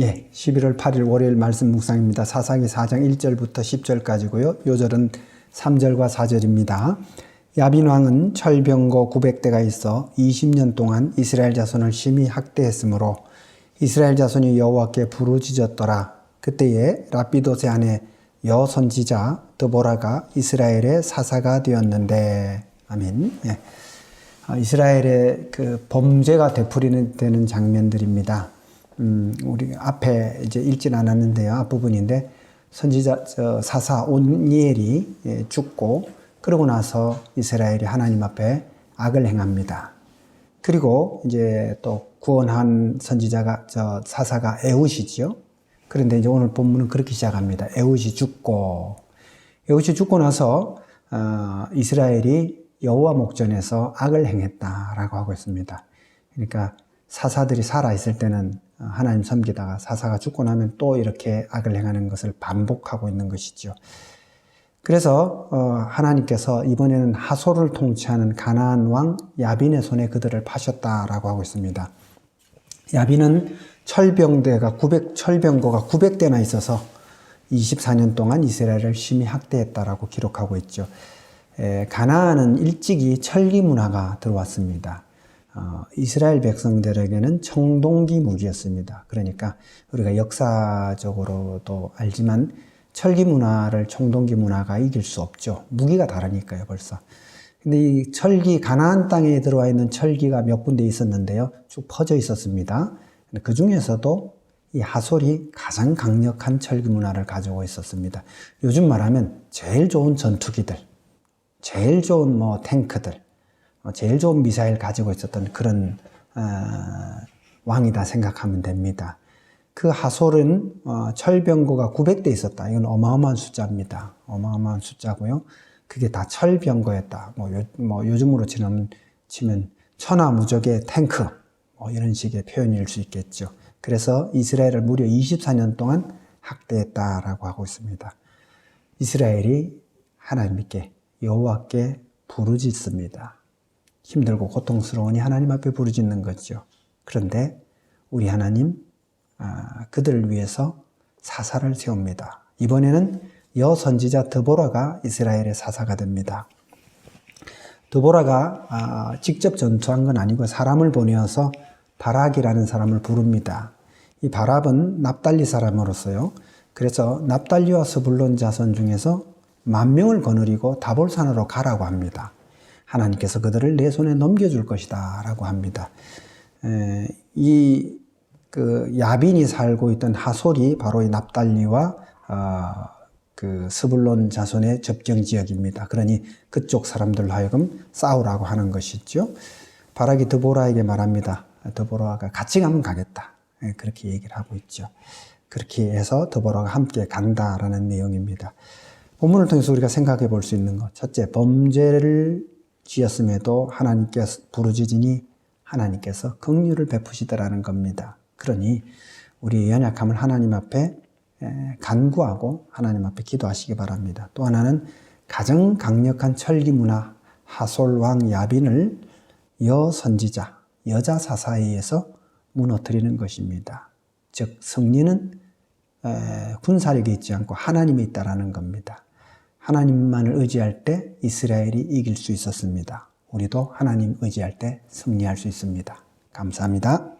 예, 11월 8일 월요일 말씀 묵상입니다. 사사기 4장 1절부터 10절까지고요. 요절은 3절과 4절입니다. 야빈 왕은 철병거 900대가 있어 20년 동안 이스라엘 자손을 심히 학대했으므로 이스라엘 자손이 여호와께 부르짖었더라. 그때에 라피도세 아내 여 선지자 드보라가 이스라엘의 사사가 되었는데 아멘. 예. 아, 이스라엘의 그 범죄가 되풀이는 되는 장면들입니다. 음, 우리 앞에 이제 읽진 않았는데요. 앞부분인데 선지자 저 사사 온니엘이 예, 죽고 그러고 나서 이스라엘이 하나님 앞에 악을 행합니다. 그리고 이제 또 구원한 선지자가 저 사사가 에웃이지요. 그런데 이제 오늘 본문은 그렇게 시작합니다. 에웃이 죽고 에웃이 죽고 나서 어, 이스라엘이 여호와 목전에서 악을 행했다라고 하고 있습니다. 그러니까 사사들이 살아 있을 때는 하나님 섬기다가 사사가 죽고 나면 또 이렇게 악을 행하는 것을 반복하고 있는 것이죠. 그래서 어, 하나님께서 이번에는 하소를 통치하는 가나안 왕 야빈의 손에 그들을 파셨다라고 하고 있습니다. 야빈은 철병대가 900 철병거가 900대나 있어서 24년 동안 이스라엘을 심히 학대했다라고 기록하고 있죠. 에, 가나안은 일찍이 철기 문화가 들어왔습니다. 어, 이스라엘 백성들에게는 청동기 무기였습니다. 그러니까 우리가 역사적으로도 알지만 철기 문화를 청동기 문화가 이길 수 없죠. 무기가 다르니까요, 벌써. 근데 이 철기, 가나안 땅에 들어와 있는 철기가 몇 군데 있었는데요. 쭉 퍼져 있었습니다. 그 중에서도 이 하솔이 가장 강력한 철기 문화를 가지고 있었습니다. 요즘 말하면 제일 좋은 전투기들, 제일 좋은 뭐 탱크들, 어, 제일 좋은 미사일 가지고 있었던 그런 어, 왕이다 생각하면 됩니다. 그 하솔은 어, 철병거가 900대 있었다. 이건 어마어마한 숫자입니다. 어마어마한 숫자고요. 그게 다 철병거였다. 뭐, 요, 뭐 요즘으로 치면, 치면 천하무적의 탱크 뭐 이런 식의 표현일 수 있겠죠. 그래서 이스라엘을 무려 24년 동안 학대했다라고 하고 있습니다. 이스라엘이 하나님께 여호와께 부르짖습니다. 힘들고 고통스러우니 하나님 앞에 부르짖는 거죠. 그런데 우리 하나님 아, 그들을 위해서 사사를 세웁니다. 이번에는 여 선지자 드보라가 이스라엘의 사사가 됩니다. 드보라가 아, 직접 전투한 건 아니고 사람을 보내어서 바락이라는 사람을 부릅니다. 이 바락은 납달리 사람으로서요. 그래서 납달리와 스불론 자손 중에서 만 명을 거느리고 다볼산으로 가라고 합니다. 하나님께서 그들을 내 손에 넘겨줄 것이다 라고 합니다. 에, 이, 그, 야빈이 살고 있던 하솔이 바로 이 납달리와, 어, 그, 스불론 자손의 접경 지역입니다. 그러니 그쪽 사람들로 하여금 싸우라고 하는 것이죠. 바락이 드보라에게 말합니다. 드보라가 같이 가면 가겠다. 예, 그렇게 얘기를 하고 있죠. 그렇게 해서 드보라가 함께 간다라는 내용입니다. 본문을 통해서 우리가 생각해 볼 수 있는 것. 첫째, 범죄를 지었음에도 하나님께 부르짖으니 하나님께서 긍휼을 베푸시더라는 겁니다. 그러니 우리의 연약함을 하나님 앞에 간구하고 하나님 앞에 기도하시기 바랍니다. 또 하나는 가장 강력한 철기 문화 하솔 왕 야빈을 여 선지자 여자 사사에 의해서 무너뜨리는 것입니다. 즉 승리는 군사력에 있지 않고 하나님에 있다라는 겁니다. 하나님만을 의지할 때 이스라엘이 이길 수 있었습니다. 우리도 하나님 의지할 때 승리할 수 있습니다. 감사합니다.